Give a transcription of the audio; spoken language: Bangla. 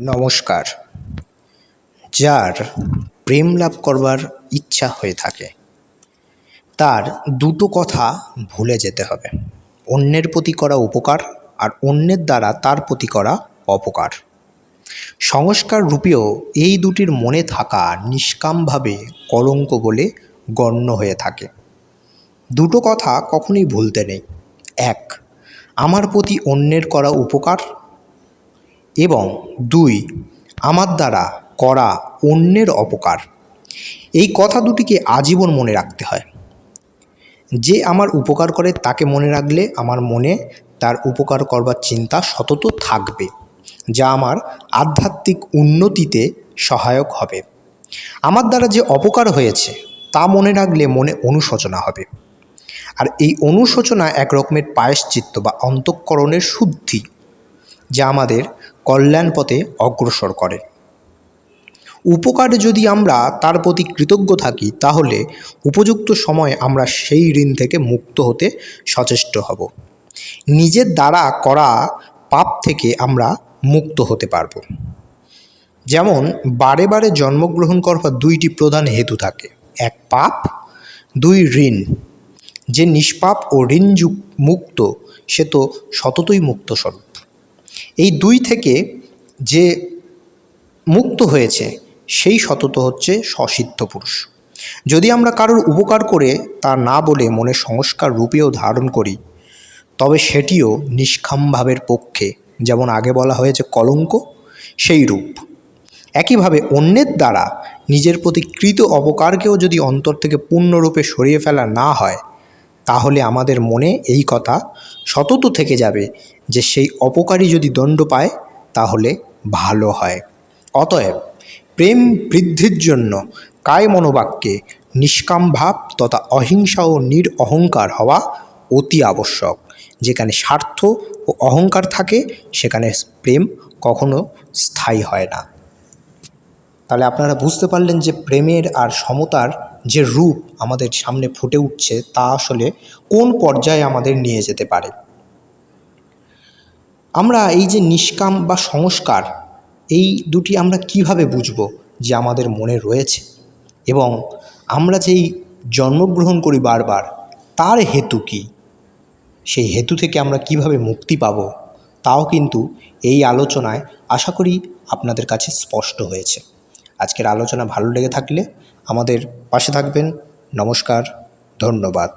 নমস্কার, যার প্রেম লাভ করবার ইচ্ছা হয়ে থাকে। তার দুটো কথা ভুলে যেতে হবে। অন্যের প্রতি করা উপকার আর অন্যের দ্বারা তার প্রতি করা অপকার। সংস্কার রূপেও এই দুটির মনে থাকা নিষ্কামভাবে কলঙ্ক বলে গণ্য হয়ে থাকে। দুটো কথা কখনোই ভুলতে নেই। এক, আমার প্রতি অন্যের করা উপকার এবং দুই, আমার দ্বারা করা অন্যের অপকার। এই কথা দুটিকে আজীবন মনে রাখতে হয়। যে আমার উপকার করে তাকে মনে রাখলে আমার মনে তার উপকার করবার চিন্তা সতত থাকবে, যা আমার আধ্যাত্মিক উন্নতিতে সহায়ক হবে। আমার দ্বারা যে অপকার হয়েছে, তা মনে রাখলে মনে অনুশোচনা হবে। আর এই অনুশোচনা এক রকমের পায়শ্চিত্ত বা অন্তঃকরণের শুদ্ধি যা আমাদের কল্যাণ পথে অগ্রসর করে। উপকারে যদি আমরা তার প্রতি কৃতজ্ঞ থাকি, তাহলে উপযুক্ত সময়ে আমরা সেই ঋণ থেকে মুক্ত হতে সচেষ্ট হব। নিজের দ্বারা করা পাপ থেকে আমরা মুক্ত হতে পারব। যেমন, বারে বারে জন্মগ্রহণ করবার দুইটি প্রধান হেতু থাকে। এক, পাপ, দুই, ঋণ। যে নিষ্পাপ ও ঋণ মুক্ত, সে তো সততই মুক্ত স্বরূপ। এই দুই থেকে যে মুক্ত হয়েছে, সেই সতত হচ্ছে সসিদ্ধ পুরুষ। যদি আমরা কারোর উপকার করে তা না বলে মনে সংস্কার রূপেও ধারণ করি, তবে সেটিও নিষ্কামভাবের পক্ষে, যেমন আগে বলা হয়েছে কলঙ্ক, সেই রূপ। একইভাবে অন্যের দ্বারা নিজের প্রতি কৃত অপকারকেও যদি অন্তর থেকে পূর্ণরূপে সরিয়ে ফেলা না হয় তাহলে আমাদের মনে এই কথা সতত থেকে যাবে যে সেই অপকারী যদি দণ্ড পায়, তাহলে ভালো হয়। অতএব প্রেম বৃদ্ধির জন্য কায় মনোবাক্যে নিষ্কাম ভাব তথা অহিংসা ও নির অহংকার হওয়া অতি আবশ্যক। যেখানে স্বার্থ ও অহংকার থাকে, সেখানে প্রেম কখনো স্থায়ী হয় না। তাহলে আপনারা বুঝতে পারলেন যে প্রেমের আর সমতার যে রূপ আমাদের সামনে ফুটে উঠছে তা আসলে কোন পর্যায়ে আমাদের নিয়ে যেতে পারে। আমরা এই যে নিষ্কাম বা সংস্কার, এই দুটি আমরা কীভাবে বুঝব যে আমাদের মনে রয়েছে? এবং আমরা যেই জন্মগ্রহণ করি বারবার, তার হেতু কী? সেই হেতু থেকে আমরা কীভাবে মুক্তি পাব, তাও কিন্তু এই আলোচনায় আশা করি আপনাদের কাছে স্পষ্ট হয়েছে। আজকের আলোচনা ভালো লেগে থাকলে আমাদের পাশে থাকবেন। নমস্কার ধন্যবাদ।